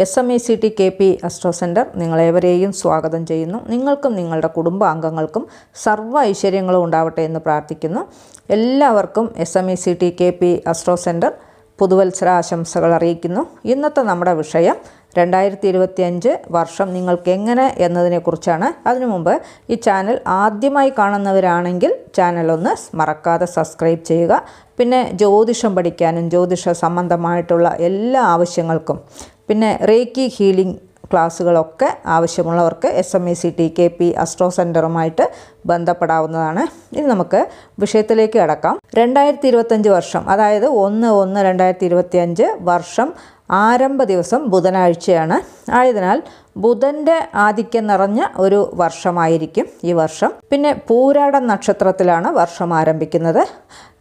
S M E C T K P astro centre നിങ്ങളേവരെയും സ്വാഗതം ചെയ്യുന്നു. നിങ്ങൾക്കും നിങ്ങളുടെ കുടുംബാംഗങ്ങൾക്കും സർവ ഐശ്വര്യങ്ങളും ഉണ്ടാവട്ടെ എന്ന് പ്രാർത്ഥിക്കുന്നു. എല്ലാവർക്കും S M E C T K P astro centre പുതുവത്സര ആശംസകൾ അറിയിക്കുന്നു. ഇന്നത്തെ നമ്മുടെ വിഷയം രണ്ടായിരത്തി ഇരുപത്തിയഞ്ച് വർഷം നിങ്ങൾക്ക് എങ്ങനെ എന്നതിനെക്കുറിച്ചാണ് അതിനു മുമ്പ് ഈ ചാനൽ ആദ്യമായി കാണുന്നവരാണെങ്കിൽ ചാനൽ ഒന്ന് മറക്കാതെ സബ്സ്ക്രൈബ് ചെയ്യുക. പിന്നെ ജ്യോതിഷം പഠിക്കാനും ജ്യോതിഷ സംബന്ധമായിട്ടുള്ള എല്ലാ ആവശ്യങ്ങൾക്കും പിന്നെ റേക്കി ഹീലിംഗ് ക്ലാസ്സുകളൊക്കെ ആവശ്യമുള്ളവർക്ക് S M E C T K P astro സെന്ററുമായിട്ട് ബന്ധപ്പെടാവുന്നതാണ്. ഇനി നമുക്ക് വിഷയത്തിലേക്ക് കടക്കാം. രണ്ടായിരത്തി ഇരുപത്തഞ്ച് വർഷം അതായത് ഒന്ന് ഒന്ന് രണ്ടായിരത്തി ഇരുപത്തി അഞ്ച് വർഷം ആരംഭ ദിവസം ബുധനാഴ്ചയാണ്. ആയതിനാൽ ബുധന്റെ ആധിക്യം നിറഞ്ഞ ഒരു വർഷമായിരിക്കും ഈ വർഷം. പിന്നെ പൂരാട നക്ഷത്രത്തിലാണ് വർഷം ആരംഭിക്കുന്നത്.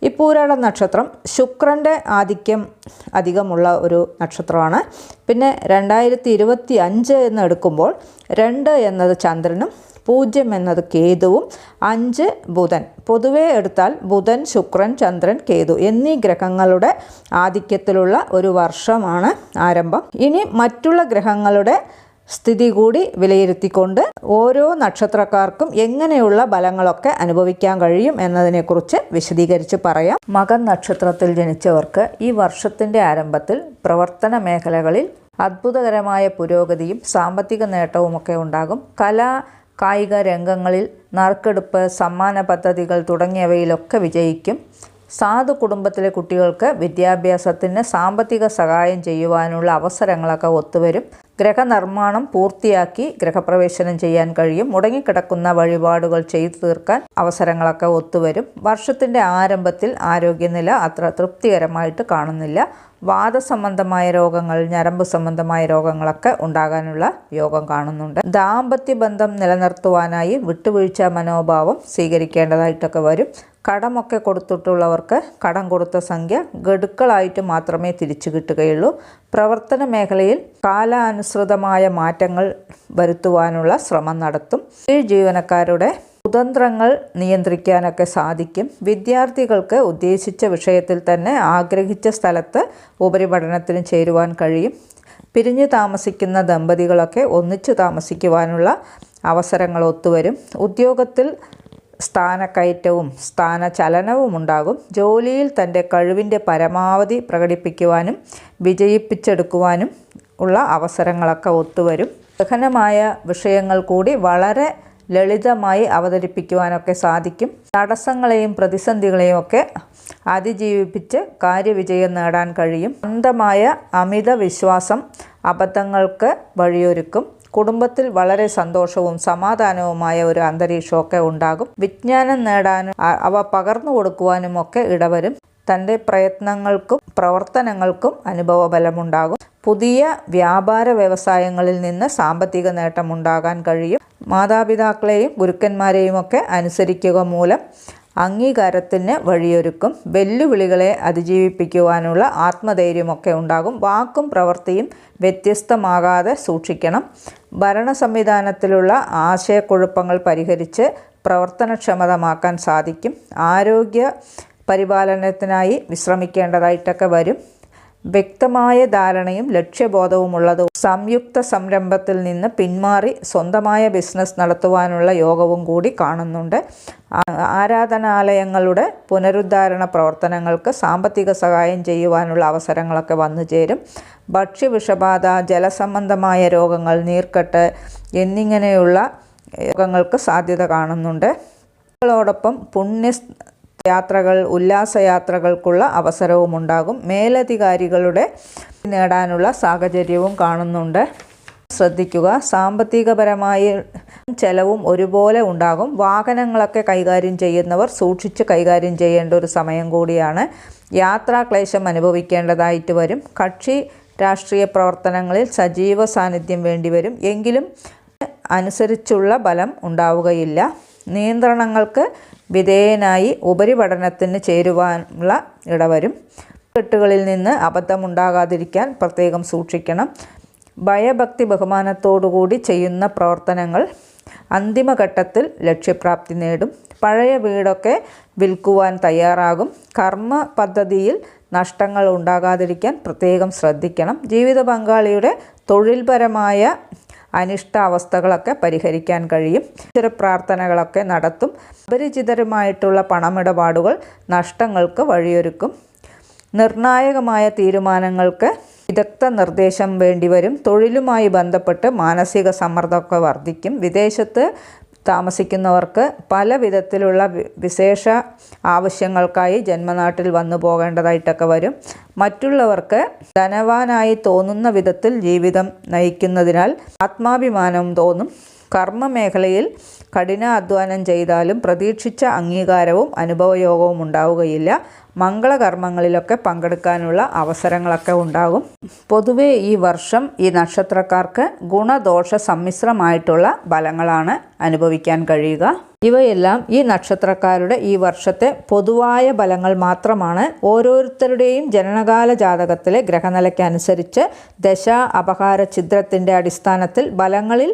ഈ പൂരാട നക്ഷത്രം ശുക്രന്റെ ആധിക്യം അധികമുള്ള ഒരു നക്ഷത്രമാണ്. പിന്നെ രണ്ടായിരത്തി ഇരുപത്തി അഞ്ച് എന്ന് എടുക്കുമ്പോൾ രണ്ട് എന്നത് ചന്ദ്രനും പൂജ്യം എന്നത് കേതുവും അഞ്ച് ബുധൻ. പൊതുവേ എടുത്താൽ ബുധൻ ശുക്രൻ ചന്ദ്രൻ കേതു എന്നീ ഗ്രഹങ്ങളുടെ ആധിക്യത്തിലുള്ള ഒരു വർഷമാണ് ആരംഭം. ഇനി മറ്റുള്ള ഗ്രഹങ്ങളുടെ സ്ഥിതി കൂടി വിലയിരുത്തിക്കൊണ്ട് ഓരോ നക്ഷത്രക്കാർക്കും എങ്ങനെയുള്ള ഫലങ്ങളൊക്കെ അനുഭവിക്കാൻ കഴിയും എന്നതിനെക്കുറിച്ച് വിശദീകരിച്ച് പറയാം. മകൻ നക്ഷത്രത്തിൽ ജനിച്ചവർക്ക് ഈ വർഷത്തിന്റെ ആരംഭത്തിൽ പ്രവർത്തന മേഖലകളിൽ അത്ഭുതകരമായ പുരോഗതിയും സാമ്പത്തിക നേട്ടവുമൊക്കെ ഉണ്ടാകും. കലാ കായിക രംഗങ്ങളിൽ നറുക്കെടുപ്പ് സമ്മാന പദ്ധതികൾ തുടങ്ങിയവയിലൊക്കെ വിജയിക്കും. സാധു കുടുംബത്തിലെ കുട്ടികൾക്ക് വിദ്യാഭ്യാസത്തിന് സാമ്പത്തിക സഹായം ചെയ്യുവാനുള്ള അവസരങ്ങളൊക്കെ ഒത്തുവരും. ഗ്രഹനിർമ്മാണം പൂർത്തിയാക്കി ഗ്രഹപ്രവേശനം ചെയ്യാൻ കഴിയും. മുടങ്ങിക്കിടക്കുന്ന വഴിപാടുകൾ ചെയ്തു തീർക്കാൻ അവസരങ്ങളൊക്കെ ഒത്തുവരും. വർഷത്തിന്റെ ആരംഭത്തിൽ ആരോഗ്യനില അത്ര തൃപ്തികരമായിട്ട് കാണുന്നില്ല. വാദസംബന്ധമായ രോഗങ്ങൾ ഞരമ്പ് സംബന്ധമായ രോഗങ്ങളൊക്കെ ഉണ്ടാകാനുള്ള യോഗം കാണുന്നുണ്ട്. ദാമ്പത്യ ബന്ധം നിലനിർത്തുവാനായി വിട്ടുവീഴ്ച മനോഭാവം സ്വീകരിക്കേണ്ടതായിട്ടൊക്കെ വരും. കടമൊക്കെ കൊടുത്തിട്ടുള്ളവർക്ക് കടം കൊടുത്ത സംഖ്യ ഗഡുക്കളായിട്ട് മാത്രമേ തിരിച്ചു കിട്ടുകയുള്ളൂ. പ്രവർത്തന മേഖലയിൽ കാലാനുസൃതമായ മാറ്റങ്ങൾ വരുത്തുവാനുള്ള ശ്രമം നടത്തും. ഈ ജീവനക്കാരുടെ കുതന്ത്രങ്ങൾ നിയന്ത്രിക്കാനൊക്കെ സാധിക്കും. വിദ്യാർത്ഥികൾക്ക് ഉദ്ദേശിച്ച വിഷയത്തിൽ തന്നെ ആഗ്രഹിച്ച സ്ഥലത്ത് ഉപരിപഠനത്തിന് ചേരുവാൻ കഴിയും. പിരിഞ്ഞു താമസിക്കുന്ന ദമ്പതികളൊക്കെ ഒന്നിച്ചു താമസിക്കുവാനുള്ള അവസരങ്ങൾ ഒത്തുവരും. ഉദ്യോഗത്തിൽ സ്ഥാനക്കയറ്റവും സ്ഥാനചലനവും ഉണ്ടാകും. ജോലിയിൽ തന്റെ കഴിവിന്റെ പരമാവധി പ്രകടിപ്പിക്കുവാനും വിജയിപ്പിച്ചെടുക്കുവാനും ഉള്ള അവസരങ്ങളൊക്കെ ഒത്തുവരും. ഗഹനമായ വിഷയങ്ങൾ കൂടി വളരെ ലളിതമായി അവതരിപ്പിക്കുവാനൊക്കെ സാധിക്കും. തടസ്സങ്ങളെയും പ്രതിസന്ധികളെയും ഒക്കെ അതിജീവിപ്പിച്ച് കാര്യവിജയം നേടാൻ കഴിയും. സ്വന്തമായ അമിത വിശ്വാസം അബദ്ധങ്ങൾക്ക് വഴിയൊരുക്കും. കുടുംബത്തിൽ വളരെ സന്തോഷവും സമാധാനവുമായ ഒരു അന്തരീക്ഷമൊക്കെ ഉണ്ടാകും. വിജ്ഞാനം നേടാനും അവ പകർന്നു കൊടുക്കുവാനും ഒക്കെ ഇടവരും. തന്റെ പ്രയത്നങ്ങൾക്കും പ്രവർത്തനങ്ങൾക്കും അനുഭവബലമുണ്ടാകും. പുതിയ വ്യാപാര വ്യവസായങ്ങളിൽ നിന്ന് സാമ്പത്തിക നേട്ടമുണ്ടാകാൻ കഴിയും. മാതാപിതാക്കളെയും ഗുരുക്കന്മാരെയും ഒക്കെ അനുസരിക്കുക മൂലം അംഗീകാരത്തിന് വഴിയൊരുക്കും. വെല്ലുവിളികളെ അതിജീവിപ്പിക്കുവാനുള്ള ആത്മധൈര്യമൊക്കെ ഉണ്ടാകും. വാക്കും പ്രവൃത്തിയും വ്യത്യസ്തമാകാതെ സൂക്ഷിക്കണം. ഭരണ സംവിധാനത്തിലുള്ള ആശയക്കുഴപ്പങ്ങൾ പരിഹരിച്ച് പ്രവർത്തനക്ഷമതമാക്കാൻ സാധിക്കും. ആരോഗ്യ പരിപാലനത്തിനായി വിശ്രമിക്കേണ്ടതായിട്ടൊക്കെ വരും. വ്യക്തമായ ധാരണയും ലക്ഷ്യബോധവുമുള്ളത് സംയുക്ത സംരംഭത്തിൽ നിന്ന് പിന്മാറി സ്വന്തമായ ബിസിനസ് നടത്തുവാനുള്ള യോഗവും കൂടി കാണുന്നുണ്ട്. ആരാധനാലയങ്ങളുടെ പുനരുദ്ധാരണ പ്രവർത്തനങ്ങൾക്ക് സാമ്പത്തിക സഹായം ചെയ്യുവാനുള്ള അവസരങ്ങളൊക്കെ വന്നു ചേരും. ഭക്ഷ്യവിഷബാധ ജലസംബന്ധമായ രോഗങ്ങൾ നീർക്കെട്ട് എന്നിങ്ങനെയുള്ള രോഗങ്ങൾക്ക് സാധ്യത കാണുന്നുണ്ട്. ോടൊപ്പം പുണ്യ യാത്രകൾ ഉല്ലാസയാത്രകൾക്കുള്ള അവസരവും ഉണ്ടാകും മേലധികാരികളുടെ നേടാനുള്ള സാഹചര്യവും കാണുന്നുണ്ട്. ശ്രദ്ധിക്കുക സാമ്പത്തികപരമായ ചെലവും ഒരുപോലെ ഉണ്ടാകും. വാഹനങ്ങളൊക്കെ കൈകാര്യം ചെയ്യുന്നവർ സൂക്ഷിച്ച് കൈകാര്യം ചെയ്യേണ്ട ഒരു സമയം കൂടിയാണ്. യാത്രാക്ലേശം അനുഭവിക്കേണ്ടതായിട്ട് വരും. കക്ഷി രാഷ്ട്രീയ പ്രവർത്തനങ്ങളിൽ സജീവ സാന്നിധ്യം വേണ്ടിവരും. എങ്കിലും അനുസരിച്ചുള്ള ബലം ഉണ്ടാവുകയില്ല. നിയന്ത്രണങ്ങൾക്ക് വിധേയനായി ഉപരിപഠനത്തിന് ചേരുവാനുള്ള ഇടവരും. കെട്ടുകളിൽ നിന്ന് അബദ്ധമുണ്ടാകാതിരിക്കാൻ പ്രത്യേകം സൂക്ഷിക്കണം. ഭയഭക്തി ബഹുമാനത്തോടുകൂടി ചെയ്യുന്ന പ്രവർത്തനങ്ങൾ അന്തിമഘട്ടത്തിൽ ലക്ഷ്യപ്രാപ്തി നേടും. പഴയ വീടൊക്കെ വിൽക്കുവാൻ തയ്യാറാകും. കർമ്മ പദ്ധതിയിൽ നഷ്ടങ്ങൾ ഉണ്ടാകാതിരിക്കാൻ പ്രത്യേകം ശ്രദ്ധിക്കണം. ജീവിത പങ്കാളിയുടെ തൊഴിൽപരമായ അനിഷ്ടാവസ്ഥകളൊക്കെ പരിഹരിക്കാൻ കഴിയും. ചില പ്രാർത്ഥനകളൊക്കെ നടത്തും. അപരിചിതരുമായിട്ടുള്ള പണമിടപാടുകൾ നഷ്ടങ്ങൾക്ക് വഴിയൊരുക്കും. നിർണായകമായ തീരുമാനങ്ങൾക്ക് വിദഗ്ധ നിർദ്ദേശം വേണ്ടിവരും. തൊഴിലുമായി ബന്ധപ്പെട്ട് മാനസിക സമ്മർദ്ദമൊക്കെ വർദ്ധിക്കും. വിദേശത്ത് താമസിക്കുന്നവർക്ക് പല വിധത്തിലുള്ള വിശേഷ ആവശ്യങ്ങൾക്കായി ജന്മനാട്ടിൽ വന്നു പോകേണ്ടതായിട്ടൊക്കെ വരും. മറ്റുള്ളവർക്ക് ധനവാനായി തോന്നുന്ന വിധത്തിൽ ജീവിതം നയിക്കുന്നതിനാൽ ആത്മാഭിമാനം തോന്നും. കർമ്മമേഖലയിൽ കഠിനാധ്വാനം ചെയ്താലും പ്രതീക്ഷിച്ച അംഗീകാരവും അനുഭവയോഗവും ഉണ്ടാവുകയില്ല. മംഗളകർമ്മങ്ങളിലൊക്കെ പങ്കെടുക്കാനുള്ള അവസരങ്ങളൊക്കെ ഉണ്ടാകും. പൊതുവെ ഈ വർഷം ഈ നക്ഷത്രക്കാർക്ക് ഗുണദോഷ സമ്മിശ്രമായിട്ടുള്ള ഫലങ്ങളാണ് അനുഭവിക്കാൻ കഴിയുക. ഇവയെല്ലാം ഈ നക്ഷത്രക്കാരുടെ ഈ വർഷത്തെ പൊതുവായ ഫലങ്ങൾ മാത്രമാണ്. ഓരോരുത്തരുടെയും ജനനകാല ജാതകത്തിലെ ഗ്രഹനിലയ്ക്കനുസരിച്ച് ദശ അപഹാര ചിത്രത്തിന്റെ അടിസ്ഥാനത്തിൽ ഫലങ്ങളിൽ